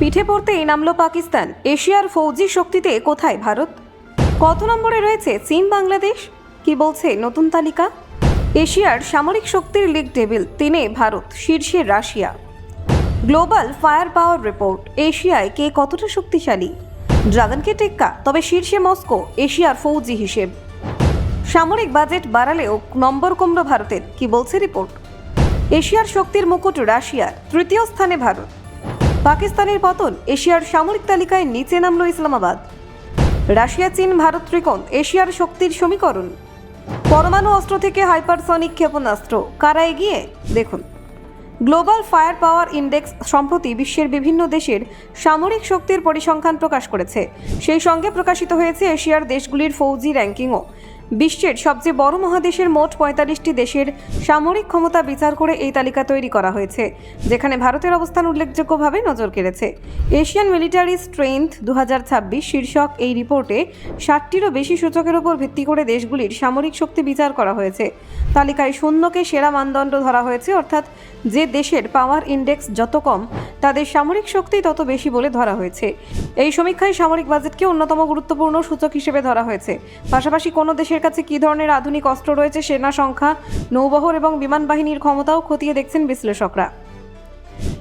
পিঠে পড়তেই নামলো পাকিস্তান। এশিয়ার ফৌজি শক্তিতে কোথায় ভারত? কত নম্বরে রয়েছে চীন, বাংলাদেশ? কি বলছে নতুন তালিকা? এশিয়ার সামরিক শক্তির লিগ টেবিল তিনে ভারত, শীর্ষে Russia. Global fire power report, এশিয়ায় কে কতটা শক্তিশালী? ড্রাগনকে টেক্কা, তবে শীর্ষে মস্কো, এশিয়ার ফৌজি হিসেব। সামরিক বাজেট বাড়ালেও নম্বর কমল ভারতের, কি বলছে রিপোর্ট? এশিয়ার শক্তির মুকুট রাশিয়ার, তৃতীয় স্থানে ভারত। পাকিস্তানের পতন এশিয়ার সামরিক তালিকায় নিচে নামল ইসলামাবাদ। রাশিয়া, চীন, ভারত ত্রিকোণ, এশিয়ার শক্তির সমীকরণ। পরমাণু অস্ত্র থেকে হাইপারসনিক ক্ষেপণাস্ত্র। কারা এগিয়ে? দেখুন। গ্লোবাল ফায়ার পাওয়ার ইন্ডেক্স সম্প্রতি বিশ্বের বিভিন্ন দেশের সামরিক শক্তির পরিসংখ্যান প্রকাশ করেছে। সেই সঙ্গে প্রকাশিত হয়েছে এশিয়ার দেশগুলির ফৌজি র্যাঙ্কিংও। বিশ্বের সবচেয়ে বড় মহাদেশের মোট পঁয়তাল্লিশটি দেশের সামরিক ক্ষমতা বিচার করে এই তালিকা তৈরি করা হয়েছে, যেখানে ভারতের অবস্থান উল্লেখযোগ্যভাবে নজর কেড়েছে। এশিয়ান মিলিটারি স্ট্রেংথ দু হাজার ছাব্বিশ শীর্ষক এই রিপোর্টে ষাটটিরও বেশি সূচকের উপর ভিত্তি করে দেশগুলির সামরিক শক্তি বিচার করা হয়েছে। তালিকায় শূন্যকে সেরা মানদণ্ড ধরা হয়েছে, অর্থাৎ যে দেশের পাওয়ার ইন্ডেক্স যত কম, তাদের সামরিক শক্তি তত বেশি বলে ধরা হয়েছে। এই সমীক্ষায় সামরিক বাজেটকে অন্যতম গুরুত্বপূর্ণ সূচক হিসেবে ধরা হয়েছে। পাশাপাশি কোনো দেশের কাছে কী ধরনের আধুনিক অস্ত্র রয়েছে, সেনা সংখ্যা, নৌবহর এবং বিমান বাহিনীর ক্ষমতাও খতিয়ে দেখছেন বিশ্লেষকরা।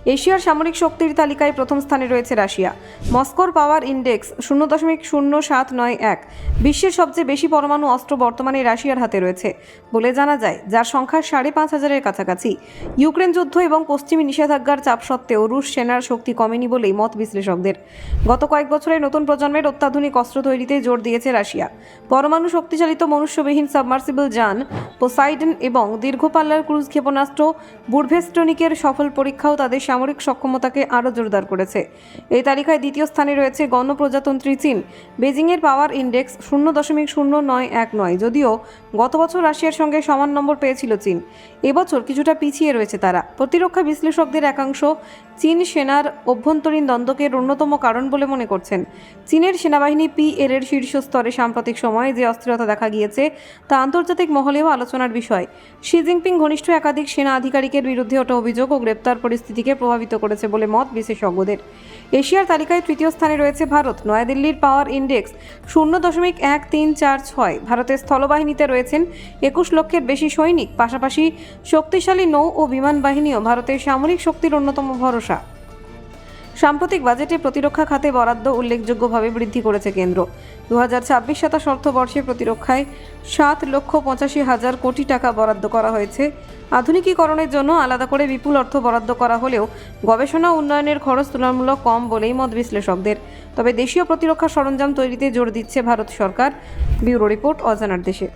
এশিয়ার সামরিক শক্তির তালিকায় প্রথম স্থানে রয়েছে রাশিয়া। মস্কোর পাওয়ার ইন্ডেক্স শূন্য দশমিক শূন্য সাত নয় এক। বিশ্বের সবচেয়ে বেশি পরমাণু অস্ত্র বর্তমানে রাশিয়ার হাতে রয়েছে বলে জানা যায়, যার সংখ্যা সাড়ে পাঁচ হাজারের কাছাকাছি। ইউক্রেন যুদ্ধ এবং পশ্চিমী নিষেধাজ্ঞার চাপ সত্ত্বেও রুশ সেনার শক্তি কমেনি বলেই মত বিশ্লেষকদের। গত কয়েক বছরে নতুন প্রজন্মের অত্যাধুনিক অস্ত্র তৈরিতে জোর দিয়েছে রাশিয়া। পরমাণু শক্তিচালিত মনুষ্যবিহীন সাবমার্সিবল যান, পোসাইডন এবং দীর্ঘপাল্লার ক্রুজ ক্ষেপণাস্ত্র, বুর্ভেস্টনিকের সফল পরীক্ষাও তাদের সামরিক সক্ষমতাকে আরও জোরদার করেছে। এই তালিকায় দ্বিতীয় স্থানে রয়েছে গণপ্রজাতন্ত্রী চীন। বেজিংয়ের পাওয়ার ইন্ডেক্স শূন্য দশমিক শূন্য নয় এক নয়, যদিও গত বছর রাশিয়ার সঙ্গে সমান নম্বর পেয়েছিল চীন। এবছর কিছুটা পিছিয়ে রয়েছে তারা। প্রতিরক্ষা বিশ্লেষকদের একাংশ চীন সেনার অভ্যন্তরীণ দ্বন্দ্বকের অন্যতম কারণ বলে মনে করছেন। চীনের সেনাবাহিনী পিএল এর শীর্ষ স্তরে সাম্প্রতিক সময়ে যে অস্থিরতা দেখা গিয়েছে, তা আন্তর্জাতিক মহলেও আলোচনার বিষয়। শি জিনপিং ঘনিষ্ঠ একাধিক সেনা আধিকারিকের বিরুদ্ধে ওঠা অভিযোগ ও গ্রেপ্তার পরিস্থিতিকে প্রভাবিত করেছে বলে মত বিশেষজ্ঞদের। এশিয়ার তালিকায় তৃতীয় স্থানে রয়েছে ভারত। নয়াদিল্লির পাওয়ার ইন্ডেক্স শূন্য দশমিক এক তিন চার ছয়। ভারতের স্থলবাহিনীতে রয়েছেন একুশ লক্ষের বেশি সৈনিক। পাশাপাশি শক্তিশালী নৌ ও বিমান বাহিনীও ভারতের সামরিক শক্তির অন্যতম ভরসা। সাম্প্রতিক বাজেটে প্রতিরক্ষা খাতে বরাদ্দ উল্লেখযোগ্যভাবে বৃদ্ধি করেছে কেন্দ্র। দু হাজার ছাব্বিশ সাতাশ অর্থবর্ষে প্রতিরক্ষায় সাত লক্ষ পঁচাশি হাজার কোটি টাকা বরাদ্দ করা হয়েছে। আধুনিকীকরণের জন্য আলাদা করে বিপুল অর্থ বরাদ্দ করা হলেও গবেষণা উন্নয়নের খরচ তুলনামূলক কম বলেই মত বিশ্লেষকদের। তবে দেশীয় প্রতিরক্ষা সরঞ্জাম তৈরিতে জোর দিচ্ছে ভারত সরকার। ব্যুরো রিপোর্ট অজানার দেশে।